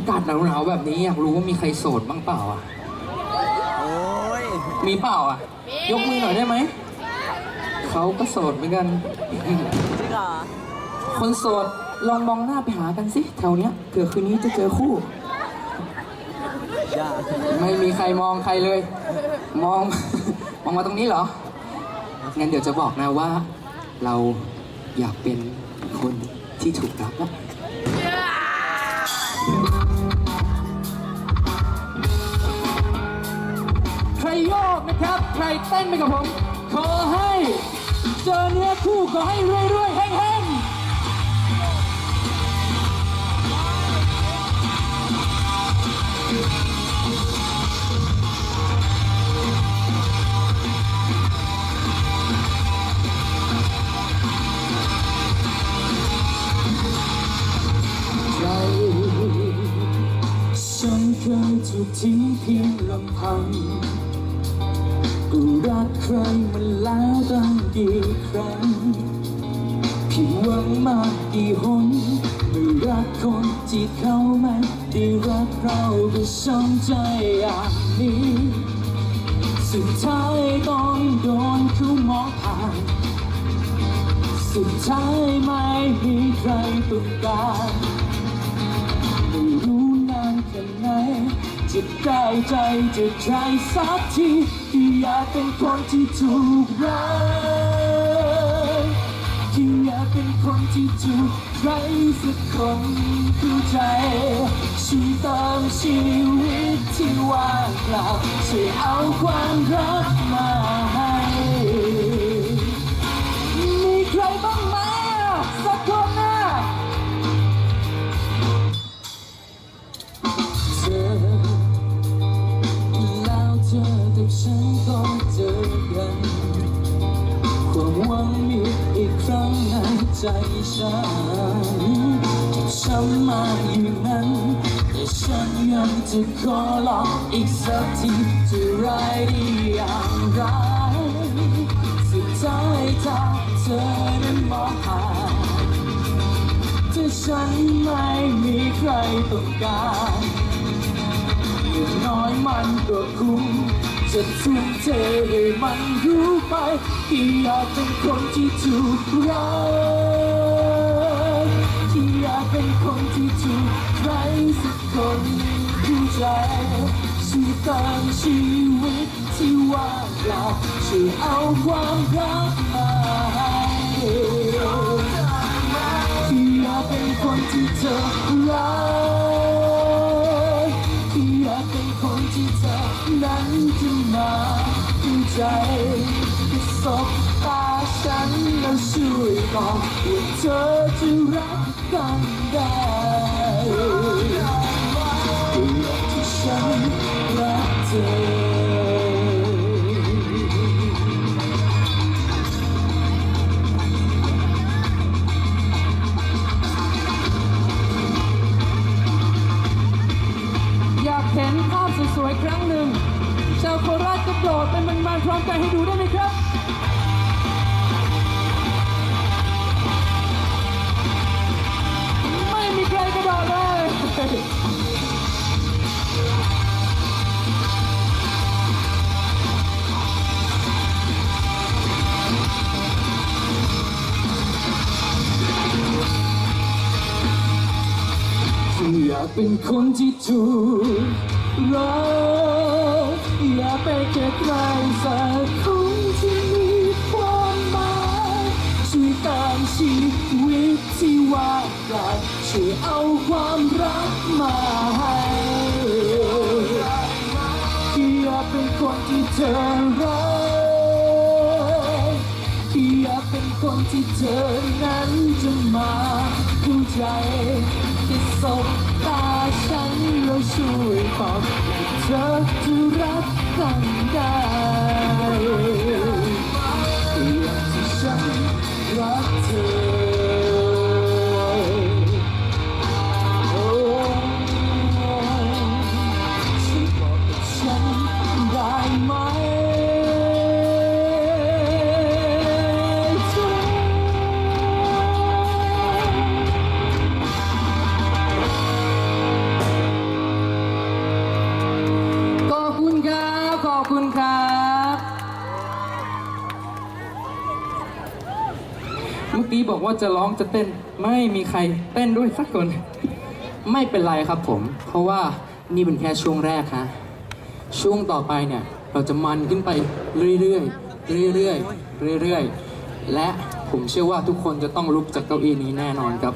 ากาศหนาวๆแบบนี้อยากรู้ว่ามีใครโสดบ้างเปล่าอะ โอ้ย มีเปล่าอะ ยกมือหน่อยได้ไหม เขาก็โสดเหมือนกัน จริงเหรอ คนโสดลองมองหน้าไปหากันสิแถวเนี้ยเผื่อคืนนี้จะเจอคู่ อย่าไม่มีใครมองใครเลย มอง มองมาตรงนี้เหรอ งั้นเดี๋ยวจะบอกนะว่า เราอยากเป็นคนที่ถูกรักนะ เต้นไปกับผม ขอให้เจอเนื้อคู่ขอให้รวยๆแห้งๆใจฉันเคยถูกทิ้งเพียงลำพัง ก็รักใครมาแล้วตั้งกี่ครั้งผิดหวังมากกี่หนไม่รักคนที่เขาไม่ได้รักเราก็ช้ำใจอย่างนี้ สุดท้ายต้องโดนเขามองผ่านสุดท้ายไม่มีใครต้องการ จะก้าวใจจะใจสักทีที่อยากเป็นคนที่ถูกรักที่อยากเป็นคนที่ถูกใครสักคนเข้าใจช่วยเติมชีวิตที่ว่างเปล่าช่วยเอาความรักมา ใจฉันฉันมาอยู่นั้น แต่ฉันยังจะขอลองอีกสักทีจะไรดีอย่างไร สุดท้ายถ้าเธอนั้นมองผ่านถ้าฉันไม่มีใครต้องการอย่างน้อยมันก็คุ้ม จะทุ่มเทให้มันรู้ไปที่อยากเป็นคนที่ถูกรักที่อยากเป็นคนที่ถูกใครสักคนเข้ใจช่วยเติมชีวิตที่ว่างเปล่าช่วยเอาความรัก มาดูใจที่สบตาฉันแล้วช่วยบอกว่าเธอจะรักกันได้ พร้อมกันให้ดูได้ไหมครับไม่มีใครกระโดดเลยอยากเป็นคนที่ถูกรักอยาก เป็นแค่ใครสักคนที่มีความหมายช่วยตามชีวิตที่ว่างเปล่าช่วยเอาความรักมาให้อยากเป็นคนที่เธอรักอยากเป็นคนที่เธอนั้นจะมาเข้ใจที่สบตาฉันแล้วช่วยบอกให้เธอจะรัก กัน เมื่อกี้บอกว่าจะร้องจะเต้นไม่มีใครเต้นด้วยสักคน ไม่เป็นไรครับผม เพราะว่านี่เป็นแค่ช่วงแรกฮะช่วงต่อไปเนี่ยเราจะมันขึ้นไปเรื่อยๆเรื่อยๆเรื่อยๆและผมเชื่อว่าทุกคนจะต้องลุกจากเก้าอี้นี้แน่นอนครับ